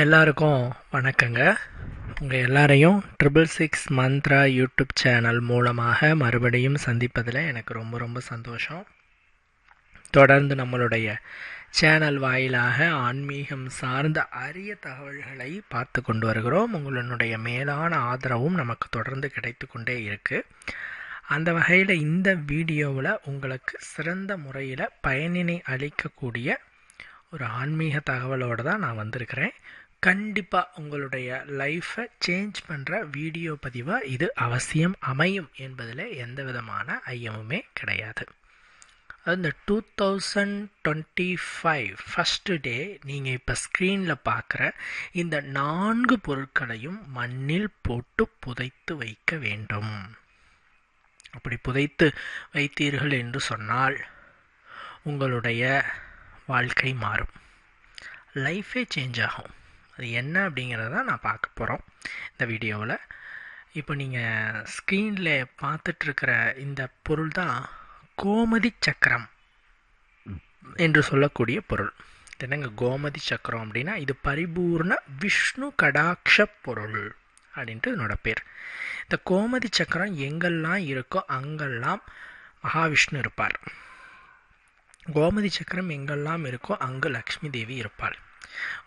எல்லாருக்கும் வணக்கங்க. உங்கள் எல்லாரையும் triple six Mantra YouTube channel மூலமாக மறுபடியும் சந்திப்பதில் எனக்கு ரொம்ப ரொம்ப சந்தோஷம். தொடர்ந்து நம்மளுடைய சேனல் வாயிலாக ஆன்மீகம் சார்ந்த அரிய தகவல்களை பார்த்து கொண்டு வருகிறோம். உங்களுடைய மேலான ஆதரவும் நமக்கு தொடர்ந்து கிடைத்து கொண்டே இருக்குது அந்த வகையில் இந்த வீடியோவில் உங்களுக்கு சிறந்த முறையில் பயனினை அளிக்கக்கூடிய ஒரு ஆன்மீக தகவலோடு தான் நான் வந்திருக்கிறேன். கண்டிப்பாக உங்களுடைய லைஃப்பை சேஞ்ச் பண்ணுற வீடியோ பதிவாக இது அவசியம் அமையும் என்பதில் எந்த விதமான ஐயமுமே கிடையாது. அது இந்த two thousand twenty five first day நீங்கள் இப்போ ஸ்க்ரீனில் பார்க்குற இந்த நான்கு பொருட்களையும் மண்ணில் போட்டு புதைத்து வைக்க வேண்டும். அப்படி புதைத்து வைத்தீர்கள் என்று சொன்னால் உங்களுடைய வாழ்க்கை மாறும். லைஃபே சேஞ்ச் ஆகும். அது என்ன அப்படிங்கிறத நான் பார்க்க போகிறோம் இந்த வீடியோவில். இப்போ நீங்கள் ஸ்க்ரீனில் பார்த்துட்ருக்கிற இந்த பொருள் தான் கோமதி சக்கரம் என்று சொல்லக்கூடிய பொருள். என்னங்க கோமதி சக்கரம் அப்படின்னா இது பரிபூர்ண விஷ்ணு கடாட்ச பொருள் அப்படின்ட்டு என்னோட பேர். இந்த கோமதி சக்கரம் எங்கெல்லாம் இருக்கோ அங்கெல்லாம் மகாவிஷ்ணு இருப்பார். கோமதி சக்கரம் எங்கெல்லாம் இருக்கோ அங்கு லக்ஷ்மி தேவி இருப்பாள்.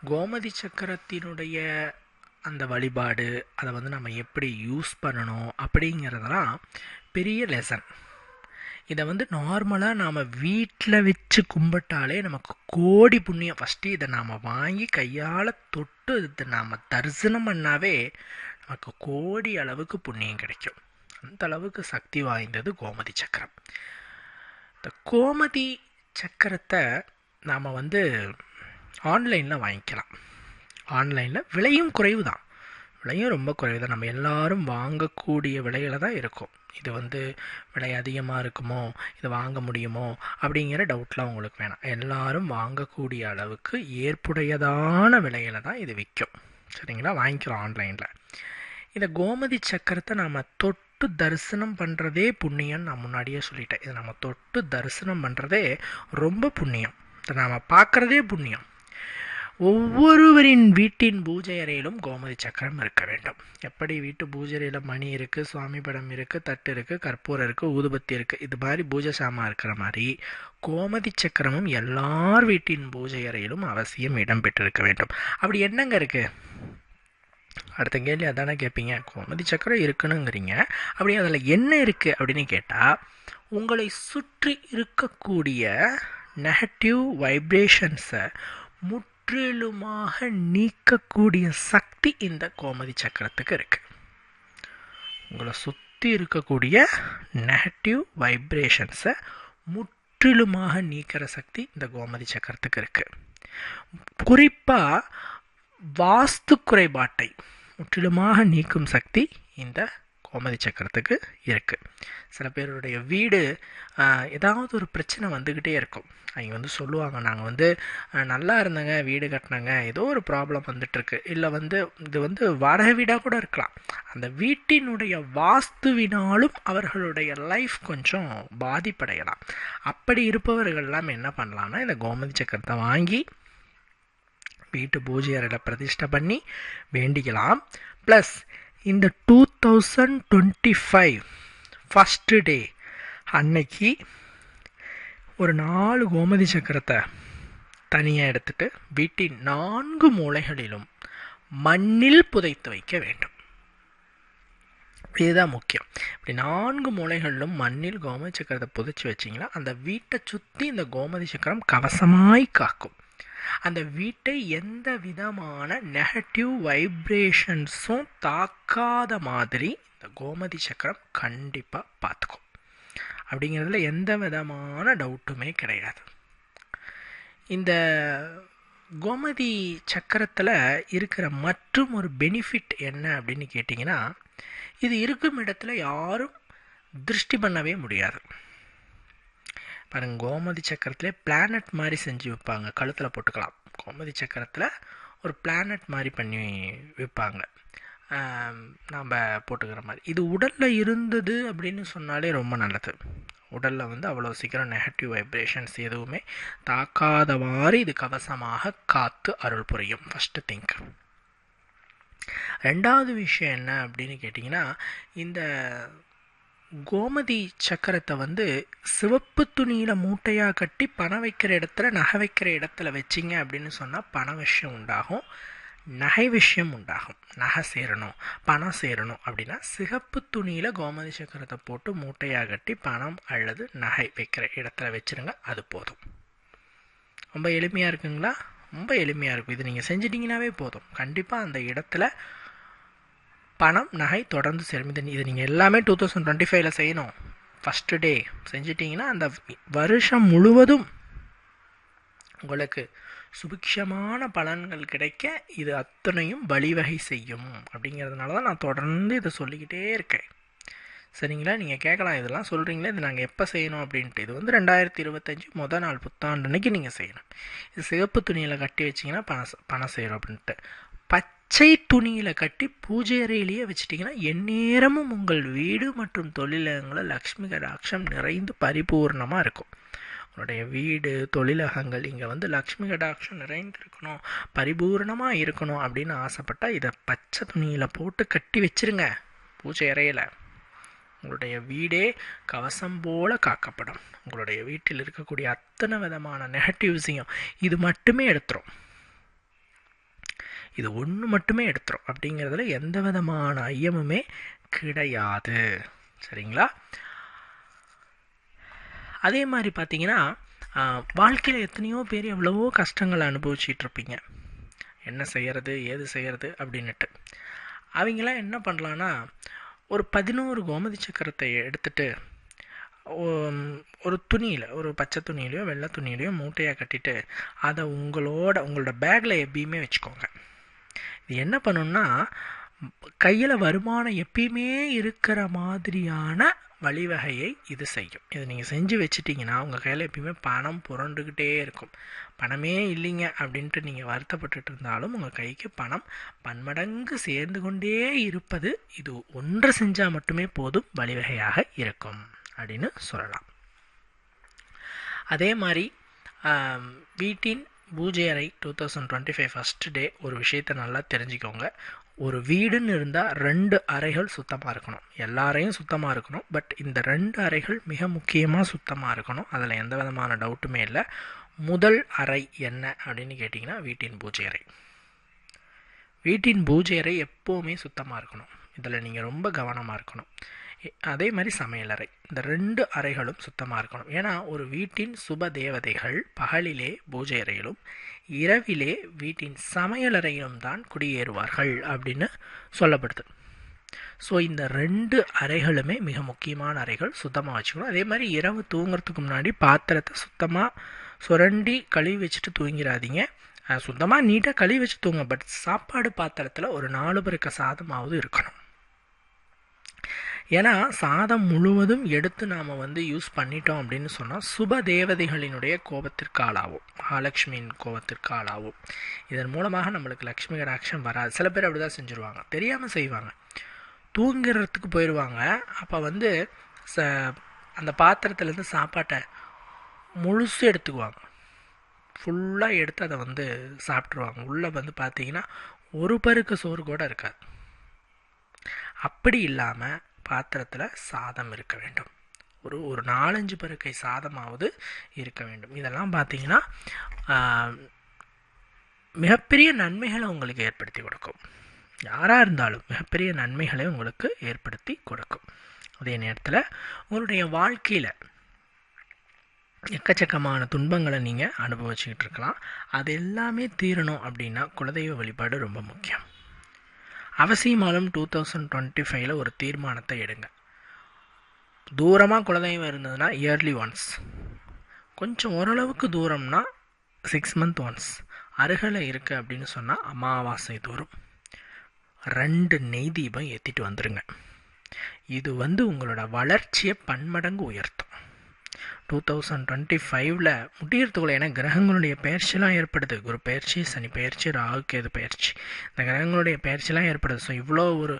கோமதி சக்கரத்தினுடைய அந்த வழிபாடு அதை வந்து நம்ம எப்படி யூஸ் பண்ணணும் அப்படிங்கிறதெல்லாம் பெரிய லெசன் இதை வந்து நார்மலாக நாம் வீட்டில் வச்சு கும்பிட்டாலே நமக்கு கோடி புண்ணியம். ஃபஸ்ட்டு இதை நாம் வாங்கி கையால் தொட்டு இதை நாம் தரிசனம் பண்ணாவே நமக்கு கோடி அளவுக்கு புண்ணியம் கிடைக்கும். அந்த அளவுக்கு சக்தி வாய்ந்தது கோமதி சக்கரம். இந்த கோமதி சக்கரத்தை நாம் வந்து ஆன்லைனில் வாங்கிக்கலாம். ஆன்லைனில் விலையும் குறைவு தான் விலையும் ரொம்ப குறைவு தான் நம்ம எல்லாரும் வாங்கக்கூடிய விலையில் தான் இருக்கும். இது வந்து விலை அதிகமாக இருக்குமோ? இது வாங்க முடியுமோ? அப்படிங்கிற டவுட்லாம் உங்களுக்கு வேணாம். எல்லோரும் வாங்கக்கூடிய அளவுக்கு ஏற்புடையதான விலையில தான் இது விற்கும். சரிங்களா? வாங்கிக்கிறோம் ஆன்லைனில். இந்த கோமதி சக்கரத்தை நாம் தொட்டு தரிசனம் பண்ணுறதே புண்ணியம்னு நான் முன்னாடியே சொல்லிட்டேன். இதை நம்ம தொட்டு தரிசனம் பண்ணுறதே ரொம்ப புண்ணியம். இதை நாம் பார்க்குறதே புண்ணியம். ஒவ்வொருவரின் வீட்டின் பூஜை அறையிலும் கோமதி சக்கரம் இருக்க வேண்டும். எப்படி வீட்டு பூஜை அறையில் மணி இருக்குது சுவாமி படம் இருக்குது தட்டு இருக்குது கற்பூரம் இருக்குது ஊதுபத்தி இருக்குது இது மாதிரி பூஜை சாமான் இருக்கிற மாதிரி கோமதி சக்கரமும் எல்லார் வீட்டின் பூஜை அறையிலும் அவசியம் இடம்பெற்றிருக்க வேண்டும். அப்படி என்னங்க இருக்குது அடுத்த கேள்வி அதானே கேட்பீங்க கோமதி சக்கரம் இருக்குனுங்கிறீங்க அப்படி அதில் என்ன இருக்குது அப்படின்னு கேட்டால் உங்களை சுற்றி இருக்கக்கூடிய நெகட்டிவ் வைப்ரேஷன்ஸை முட் முற்றிலுமாக நீக்கக்கூடிய சக்தி இந்த கோமதி சக்கரத்துக்கு இருக்குது உங்களை சுற்றி இருக்கக்கூடிய நெகட்டிவ் வைப்ரேஷன்ஸை முற்றிலுமாக நீக்கிற சக்தி இந்த கோமதி சக்கரத்துக்கு இருக்குது குறிப்பாக வாஸ்து குறைபாட்டை முற்றிலுமாக நீக்கும் சக்தி இந்த கோமதி சக்கரத்துக்கு இருக்குது சில பேருடைய வீடு ஏதாவது ஒரு பிரச்சனை வந்துக்கிட்டே இருக்கும். அவங்க வந்து சொல்லுவாங்க நாங்கள் வந்து நல்லா இருந்தங்க வீடு கட்டினாங்க ஏதோ ஒரு ப்ராப்ளம் வந்துட்டுருக்கு. இல்லை வந்து இது வந்து வாடகை வீடாக கூட இருக்கலாம். அந்த வீட்டினுடைய வாஸ்துவினாலும் அவர்களுடைய லைஃப் கொஞ்சம் பாதிப்படையலாம். அப்படி இருப்பவர்கள்லாம் என்ன பண்ணலான்னா இந்த கோமதி சக்கரத்தை வாங்கி வீட்டு பூஜை அறையில் பிரதிஷ்டை பண்ணி வேண்டிக்கலாம். ப்ளஸ் இந்த two thousand twenty five first day அன்னைக்கு ஒரு நாலு கோமதி சக்கரத்தை தனியாக எடுத்துட்டு வீட்டின் நான்கு மூலைகளிலும் மண்ணில் புதைத்து வைக்க வேண்டும். இதுதான் முக்கியம். இப்படி நான்கு மூலைகளிலும் மண்ணில் கோமதி சக்கரத்தை புதைச்சி வச்சிங்கன்னா அந்த வீட்டை சுற்றி இந்த கோமதி சக்கரம் கவசமாய் காக்கும். அந்த வீட்டை எந்த விதமான நெகட்டிவ் வைப்ரேஷன்ஸும் தாக்காத மாதிரி இந்த கோமதி சக்கரம் கண்டிப்பாக பார்த்துக்கும். அப்படிங்கிறதுல எந்த விதமான டவுட்டுமே கிடையாது. இந்த கோமதி சக்கரத்தில் இருக்கிற மற்றும் ஒரு பெனிஃபிட் என்ன அப்படின்னு கேட்டிங்கன்னா இது இருக்கும் இடத்துல யாரும் திருஷ்டி பண்ணவே முடியாது. பாருங்கள் கோமதி சக்கரத்திலே பிளானட் மாதிரி செஞ்சு வைப்பாங்க. கழுத்தில் போட்டுக்கலாம். கோமதி சக்கரத்தில் ஒரு பிளானட் மாதிரி பண்ணி வைப்பாங்க. நாம் போட்டுக்கிற மாதிரி. இது உடலில் இருந்தது அப்படின்னு சொன்னாலே ரொம்ப நல்லது. உடலில் வந்து அவ்வளோ சீக்கிரம் நெகட்டிவ் வைப்ரேஷன்ஸ் எதுவுமே தாக்காதவாறு இது கவசமாக காத்து அருள் புரியும். ஃபஸ்ட்டு திங்க் ரெண்டாவது விஷயம் என்ன அப்படின்னு கேட்டிங்கன்னா இந்த கோமதி சக்கரத்தை வந்து சிவப்பு துணியில் மூட்டையாக கட்டி பணம் வைக்கிற இடத்துல நகை வைக்கிற இடத்துல வச்சிங்க அப்படின்னு சொன்னால் பண விஷயம் உண்டாகும். நகை விஷயம் உண்டாகும். நகை சேரணும் பணம் சேரணும் அப்படின்னா சிகப்பு துணியில் கோமதி சக்கரத்தை போட்டு மூட்டையாக கட்டி பணம் அல்லது நகை வைக்கிற இடத்துல வச்சுருங்க அது போதும். ரொம்ப எளிமையாக இருக்குங்களா? ரொம்ப எளிமையாக இருக்கும். இது நீங்கள் செஞ்சிட்டிங்கனாவே போதும். கண்டிப்பாக அந்த இடத்துல பணம் நகை தொடர்ந்து சேரும். இது இது நீங்கள் எல்லாமே டூ தௌசண்ட் டுவெண்ட்டி ஃபைவ்ல செய்யணும். ஃபஸ்ட்டு டே செஞ்சிட்டிங்கன்னா அந்த வருஷம் முழுவதும் உங்களுக்கு சுபிக்ஷமான பலன்கள் கிடைக்க இது அத்தனையும் வழிவகை செய்யும். அப்படிங்கிறதுனால தான் நான் தொடர்ந்து இதை சொல்லிக்கிட்டே இருக்கேன். சரிங்களா? நீங்கள் கேட்கலாம் இதெல்லாம் சொல்கிறீங்களே இது நாங்கள் எப்போ செய்யணும் அப்படின்ட்டு. இது வந்து ரெண்டாயிரத்தி இருபத்தஞ்சி மொதல் நாள் புத்தாண்டு அன்றைக்கி நீங்கள் செய்யணும். இது சிவப்பு துணியில் கட்டி வச்சிங்கன்னா பணம் பணம் செய்கிறோம் அப்படின்ட்டு. பச்சை துணியில் கட்டி பூஜை அறையிலேயே வச்சிட்டிங்கன்னா எந்நேரமும் உங்கள் வீடு மற்றும் தொழிலகங்களில் லக்ஷ்மி கடாட்சம் நிறைந்து பரிபூர்ணமாக இருக்கும். உங்களுடைய வீடு தொழிலகங்கள் இங்கே வந்து லக்ஷ்மி கடாட்சம் நிறைந்து இருக்கணும் பரிபூர்ணமாக இருக்கணும் அப்படின்னு ஆசைப்பட்டால் இதை பச்சை துணியில் போட்டு கட்டி வச்சிருங்க பூஜை அறையில். உங்களுடைய வீடே கவசம் போல காக்கப்படும். உங்களுடைய வீட்டில் இருக்கக்கூடிய அத்தனை விதமான நெகட்டிவ்ஸையும் இது மட்டுமே எடுத்துரும். இது ஒன்று மட்டுமே எடுத்துரும். அப்படிங்கிறதுல எந்த விதமான ஐயமுமே கிடையாது. சரிங்களா? அதே மாதிரி பார்த்தீங்கன்னா வாழ்க்கையில் எத்தனையோ பேர் எவ்வளவோ கஷ்டங்களை அனுபவிச்சிட்டு இருப்பீங்க. என்ன செய்கிறது ஏது செய்கிறது அப்படின்னுட்டு. அவங்களாம் என்ன பண்ணலான்னா ஒரு பதினோரு கோமதி சக்கரத்தை எடுத்துட்டு ஒரு துணியில் ஒரு பச்சை துணியிலையோ வெள்ளை துணியிலையோ மூட்டையாக கட்டிட்டு அதை உங்களோட உங்களோட பேக்கில் எப்பயுமே வச்சுக்கோங்க. இது என்ன பண்ணுன்னா கையில் வருமானம் எப்பயுமே இருக்கிற மாதிரியான வழிவகையை இது செய்யும். இதை நீங்கள் செஞ்சு வச்சுட்டிங்கன்னா உங்கள் கையில் எப்பயுமே பணம் புரண்டுக்கிட்டே இருக்கும். பணமே இல்லைங்க அப்படின்ட்டு நீங்கள் வருத்தப்பட்டுட்டு இருந்தாலும் உங்கள் கைக்கு பணம் பன்மடங்கு சேர்ந்து கொண்டே இருப்பது இது ஒன்று செஞ்சால் மட்டுமே போதும் வழிவகையாக இருக்கும் அப்படின்னு சொல்லலாம். அதே மாதிரி வீட்டின் பூஜை அறை two thousand twenty five first day ஒரு விஷயத்தை நல்லா தெரிஞ்சுக்கோங்க. ஒரு வீடுன்னு இருந்தால் ரெண்டு அறைகள் சுத்தமாக இருக்கணும். எல்லாரையும் சுத்தமாக இருக்கணும். பட் இந்த ரெண்டு அறைகள் மிக முக்கியமாக சுத்தமாக இருக்கணும். அதில் எந்த விதமான டவுட்டுமே இல்லை. முதல் அறை என்ன அப்படின்னு கேட்டிங்கன்னா வீட்டின் பூஜை அறை வீட்டின் பூஜை அறை எப்போவுமே சுத்தமாக இருக்கணும். இதில் நீங்கள் ரொம்ப கவனமாக இருக்கணும். அதே மாதிரி சமையலறை. இந்த ரெண்டு அறைகளும் சுத்தமாக இருக்கணும். ஏன்னா ஒரு வீட்டின் சுப தேவதைகள் பகலிலே பூஜை அறையிலும் இரவிலே வீட்டின் சமையலறையிலும் தான் குடியேறுவார்கள் அப்படின்னு சொல்லப்படுது. ஸோ இந்த ரெண்டு அறைகளுமே மிக முக்கியமான அறைகள். சுத்தமாக வச்சுக்கணும். அதே மாதிரி இரவு தூங்குறதுக்கு முன்னாடி பாத்திரத்தை சுத்தமாக சுரண்டி கழுவி வச்சுட்டு தூங்கிடாதீங்க. சுத்தமாக நீட்டாக கழுவி வச்சு தூங்க பட் சாப்பாடு பாத்திரத்தில் ஒரு நாலு பேருக்கு சாதமாவது இருக்கணும். ஏன்னா சாதம் முழுவதும் எடுத்து நாம் வந்து யூஸ் பண்ணிட்டோம் அப்படின்னு சொன்னால் சுப தேவதைகளினுடைய கோபத்திற்கு ஆளாகும் மகாலட்சுமியின் கோபத்திற்கு ஆளாகும் இதன் மூலமாக நம்மளுக்கு லக்ஷ்மி கடாட்சம் வராது. சில பேர் அப்படி தான் செஞ்சுருவாங்க. தெரியாமல் செய்வாங்க. தூங்குறதுக்கு போயிடுவாங்க அப்போ வந்து ச அந்த பாத்திரத்துலேருந்து சாப்பாட்டை முழுசு எடுத்துக்குவாங்க. ஃபுல்லாக எடுத்து அதை வந்து சாப்பிட்ருவாங்க உள்ளே வந்து பார்த்தீங்கன்னா ஒரு பருக்கு சோறு கூட இருக்காது. அப்படி இல்லாமல் பாத்திரத்தில் சாதம் இருக்க வேண்டும். ஒரு ஒரு நாலஞ்சு பருக்கை சாதமாவது இருக்க வேண்டும். இதெல்லாம் பார்த்தீங்கன்னா மிகப்பெரிய நன்மைகளை உங்களுக்கு ஏற்படுத்தி கொடுக்கும். யாராக இருந்தாலும் மிகப்பெரிய நன்மைகளை உங்களுக்கு ஏற்படுத்தி கொடுக்கும். அதே நேரத்தில் உங்களுடைய வாழ்க்கையில் எக்கச்சக்கமான துன்பங்களை நீங்கள் அனுபவிச்சுக்கிட்டு இருக்கலாம். அது எல்லாமே தீரணும் அப்படின்னா குலதெய்வ வழிபாடு ரொம்ப முக்கியம். அவசியமாலும் டூ தௌசண்ட் டுவெண்ட்டி ஃபைவ்ல ஒரு தீர்மானத்தை எடுங்க. தூரமாக குலதெய்வம் இருந்ததுன்னா இயர்லி ஒன்ஸ் கொஞ்சம் ஓரளவுக்கு தூரம்னா சிக்ஸ் மந்த் ஒன்ஸ் அருகில் இருக்குது அப்படின்னு சொன்னால் அமாவாசை தூரம் ரெண்டு நெய் தீபம் ஏற்றிட்டு வந்துடுங்க இது வந்து உங்களோட வளர்ச்சியை பன்மடங்கு உயர்த்தும். டூ தௌசண்ட் டுவெண்ட்டி ஃபைவ்ல முடியறதுக்குள்ள ஏன்னா கிரகங்களுடைய பயிற்சிலாம் ஏற்படுது. குரு பயிற்சி சனி பயிற்சி ராகு கேது பயிற்சி இந்த கிரகங்களுடைய பயிற்சிலாம் ஏற்படுது. ஸோ இவ்வளோ ஒரு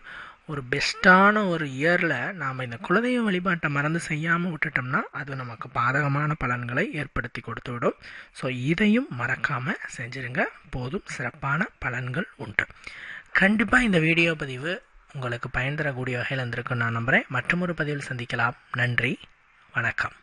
ஒரு பெஸ்ட்டான ஒரு இயரில் நாம் இந்த குலதெய்வ வழிபாட்டை மறந்து செய்யாமல் விட்டுட்டோம்னா அது நமக்கு பாதகமான பலன்களை ஏற்படுத்தி கொடுத்து விடும். ஸோ இதையும் மறக்காமல் செஞ்சுருங்க. போதும் சிறப்பான பலன்கள் உண்டு. கண்டிப்பாக இந்த வீடியோ பதிவு உங்களுக்கு பயன் தரக்கூடிய வகையில் இருந்திருக்குன்னு நான் நம்புகிறேன் மற்றொரு பதிவில் சந்திக்கலாம். நன்றி. வணக்கம்.